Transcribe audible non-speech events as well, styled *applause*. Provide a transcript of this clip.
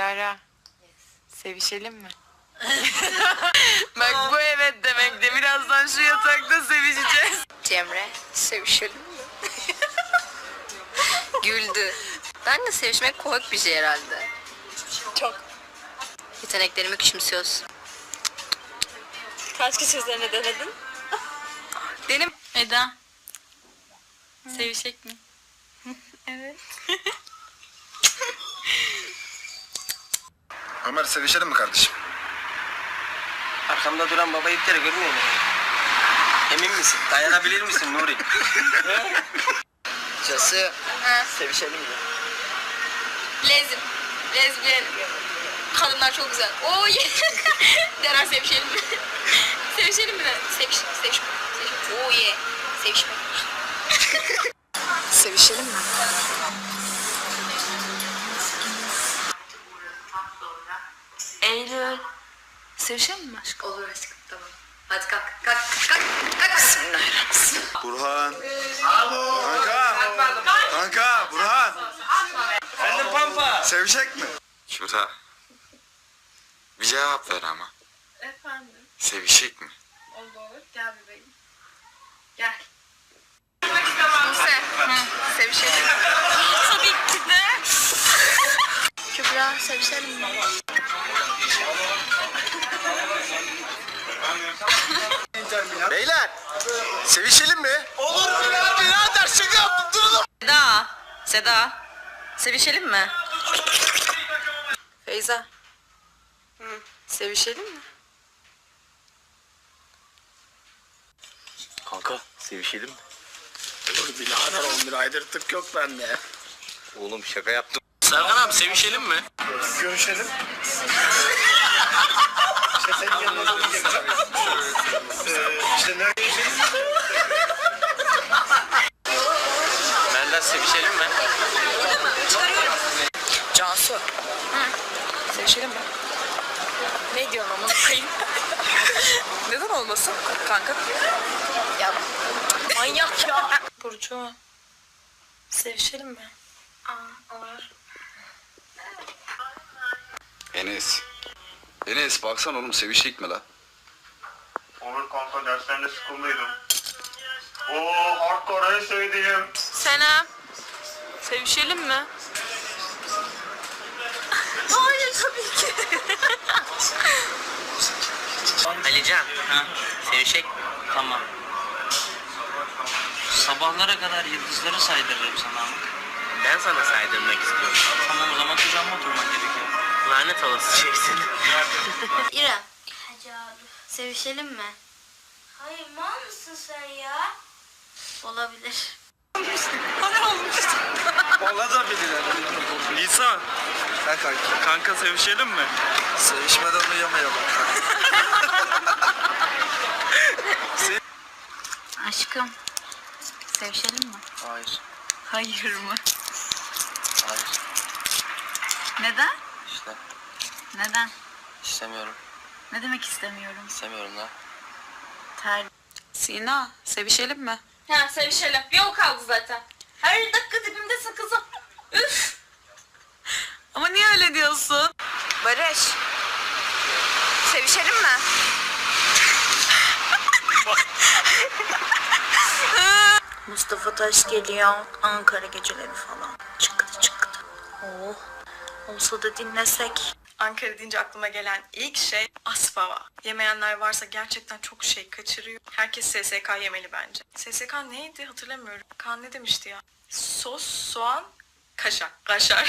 Dilara. Sevişelim mi? *laughs* Bak bu evet demekti. Birazdan şu yatakta sevişeceğiz. Cemre sevişelim mi? *laughs* Güldü. Benle sevişmek komik bir şey herhalde. Çok. Yeteneklerimi küçümsüyorsun. Kaç kişi üzerine denedin? Benim Eda. Sevişek mi? *laughs* Ömer sevişelim mi kardeşim? Arkamda duran baba ipleri görmüyor musun? Emin misin? Dayanabilir misin Nuri? *laughs* Cası. Ha. Sevişelim mi? lezim. Lezbiyen. Kadınlar çok güzel. Oo ye. Deren sevişelim mi? *laughs* sevişelim mi? Seviş, sevişme. Sevişme. Oo ye. Sevişme. Sevişelim mi? Sevişelim mi aşkım? Olur aşkım tamam. Hadi kalk. Kalk. Kalk. Kalk. Bismillahirrahmanirrahim. Burhan. Kanka. Kanka Burhan. Efendim Pampa. Sevişek mi? Şurada. Bir cevap ver ama. Efendim. Sevişik mi? Olur. Gel bebeğim. Gel. Buse. Sevişelim. Tabii ki de. Kübra sevişelim mi? Beyler. Sevişelim mi? Olur mu ya birader şaka yaptım durun. Seda. Seda. Sevişelim mi? Feyza. Sevişelim mi? Kanka sevişelim mi? Olur birader 11 aydır tık yok bende. Oğlum şaka yaptım. Serkan abi sevişelim mi? Görüşelim. *laughs* işte senin yanına döneceğim. Ee, işte nerede görüşelim? Benden sevişelim mi? Cansu. Sevişelim mi? Ne diyorsun ama kayın? *laughs* Neden olmasın kanka? Ya manyak ya. Burcu. Sevişelim mi? Enes. Enes baksana oğlum sevişik mi la? Olur kanka derslerinde sıkıldıydım. Oo hardcore en sevdiğim. Senem. Sevişelim mi? *laughs* *laughs* Alican. Ha? Sevişek mi? Tamam. Sabahlara kadar yıldızları saydırırım sana ama. Ben sana saydırmak istiyorum. Tamam o zaman kucağıma oturman gerekiyor. Lanet olası şeysin. Sevişelim mi? Hayır mal mısın sen ya? Olabilir. Olabilir. Nisan. Sen kanka. Kanka sevişelim mi? Sevişmeden uyuyamayalım. *laughs* Aşkım. Sevişelim mi? Hayır. Hayır mı? Hayır. Neden? İşte Neden? istemiyorum. Ne demek istemiyorum? İstemiyorum lan. Ter. Sina sevişelim mi? Ha sevişelim. Yol kaldı zaten. Her dakika dibimdesin kızım. Üf. Ama niye öyle diyorsun? Barış. Sevişelim mi? Mustafa Taş geliyor. Ankara geceleri falan. Çıktı çıktı. Oh. Olsa da dinlesek. Ankara deyince aklıma gelen ilk şey Aspava. Yemeyenler varsa gerçekten çok şey kaçırıyor. Herkes SSK yemeli bence. SSK neydi hatırlamıyorum. Kaan ne demişti ya? Sos, soğan, kaşar. Kaşar.